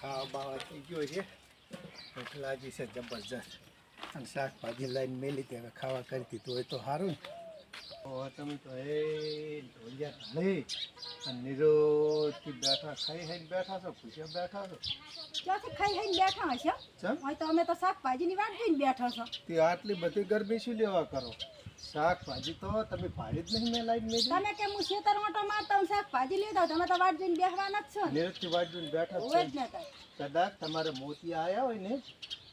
ખાવા બાવા થઈ ગયો છે. ભૂખ લાગી છે જબરજસ્ત. અને શાકભાજી લઈને મેલી તે હવે ખાવા કરી દીધું હોય તો સારું ને. ઓ તમે તો એ ઢોલિયા ઢાળી અને નિરોધથી બેઠા ખાઈ ખાઈને બેઠા છો ખુશી બેઠા છો? ક્યાંથી ખાઈ ખાઈને બેઠા હશો? તો અમે તો શાકભાજીની વાટ જોઈને બેઠા છો. તે આટલી બધી ગરમી શું લેવા કરો? શાકભાજી તો તમે ભાડી જ નહીં લાઈન મેં તમે કે હું ખેતર મોટો મારતા હું શાકભાજી લઈ દઉં તમે તો વાટ જોઈને બેસવાના જ છો ને. વાટ જોઈને બેઠા હોય છો. જ ને કદાચ તમારે મોતી આવ્યા હોય ને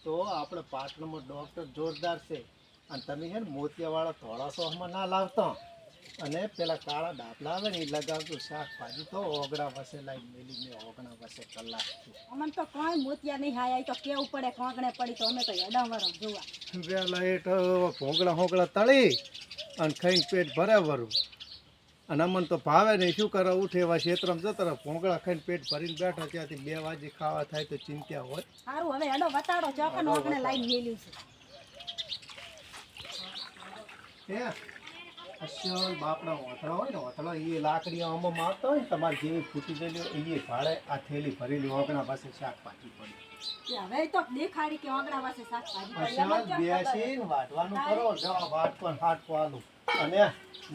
તો આપણે પાટણમાં ડૉક્ટર જોરદાર છે. અને તમે છે ને મોતિયાવાળા ધોળા સોહમાં ના લાવતા. અને પેલા કાળા ડાપલા આવે ને એ લગાવતું શાકભાજી તો ઓગણા વસે લાઈ મેલી મેં ઓગણા વસે કલાક અમને તો કોઈ મોતિયા નહીં હાય તો કેવું પડે કોંકણે પડી તો અમે તો હેડાવર જોવા. વેલા એ તો ભોંગળા હોંગળા તળી અને ખાઈને પેટ ભરાવરું અને અમને તો ભાવે નહીં શું કરે ઉઠે એવા ક્ષેત્રમાં જતા રહે ભોંગળા ખાઈને પેટ ભરીને બેઠા ત્યાંથી બે વાજે ખાવા થાય તો ચિંતા હોય. સારું હવે હેડો વતાડો ચોકન ઓગણે લાઈન મેલ્યું છે. હે? અસલ બાપડા ઓથળો હોય ને ઓથળો એ લાકડી આમાં મારતા હોય ને તમારે જેવી ફૂટી ગયેલી એ ભાડે આ થેલી ભરેલી ઓગણા પાસે શાકભાજી પડી. હવે તો દેખાડી કે ઓગણા પાસે શાકભાજી? બેસીને વાટવાનું કરો જવા વાટપણ હાટકો આલું અને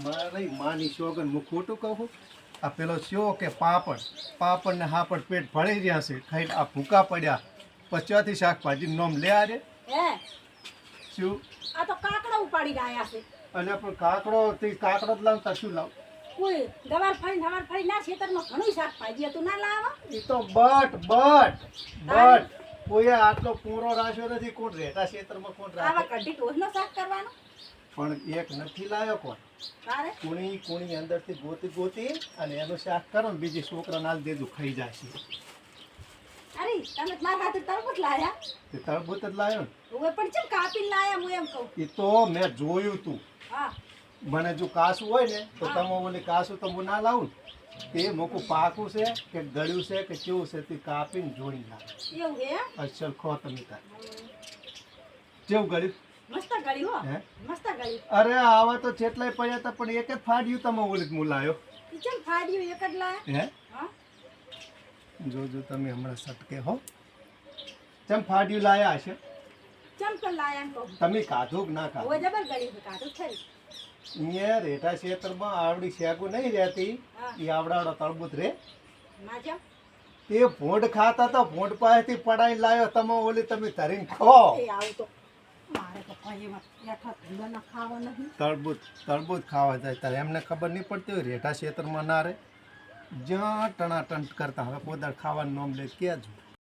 મારી માની શોગન હું ખોટું કહું? આ પેલો શો કે પાપડ પાપડ ને હાપડ પેટ ભળી રહ્યા છે ખાઈને આ ભૂકા પડ્યા. પચાથી શાકભાજી નોમ લે આ હે શું આ તો કાકડો ઉપાડીને ગયા છે. અને પણ કાકડો તે કાકડો જ લાવતા શું લાવ. કોઈ દવાર ફરી દવાર ફરી ના ખેતરમાં ઘણું શાકભાજી હતું ના લાવ. એ તો બટ બટ બટ કોઈએ આટલો પૂરો રાખ્યો નથી કોણ રહેતા ક્ષેત્રમાં કોણ આવા રાખે કઢી ઢોરનો શાક કરવાનો? પણ એક નથી લાયો કોણ? તારે? કુણી કુણી અંદરથી ગોતી ગોતી અને એનું શાક કરો ને બીજી છોકરા નાલ દેજો ખાઈ જાય છે. અરે તમે મારા હાથે તરબૂચ લાયા? તે તરબૂચ જ લાયો ને. હવે પણ ચમ કાપીને લાયા હું એમ કહું? એ તો મેં જોયું તું. હા. મને જો કાસું હોય ને તો તમે ઓલી કાસું તો હું ના લાવું તે મોકું પાકું છે કે ગળ્યું છે કે કેવું છે તે કાપીને જોઈ લાવે એવું હે? અસલ ખો તમે તાર. કેવું ગળ્યું? મસ્ત ગળી હો. મસ્ત ગળી અરે આવા તો જેટલાય પડ્યા હતા પણ એક જ ફાડ્યું તમે ઓલી મુલાયો. ચમ ફાડ્યું એક જ લાયા? હે? હા? જોજો તમે હમણાં સટકે હો. ચમ ફાડ્યું લાયા હશે? ચમ પણ લાયા તમે કાધું ના હવે ઓ જબર ગળી છે ખરી અહીંયા રેઠા ક્ષેત્રમાં આવડી શેગું નહીં રહેતી. એ આવડાવડો તળબૂત રે. જમ તે ભોંડ ખાતા તો ભોંડ પાસેથી પડાઈ લાયો. તમે ઓલી તમે ધરીને ખો. તળબૂત તળબૂત ખાવા જાય. ત્યારે એમને ખબર નહીં પડતી હોય રેઠા ક્ષેત્રમાં ના રહે. જ્યાં ટણાટણ કરતા હવે પોદાર ખાવાનું નામ લે ક્યાં જ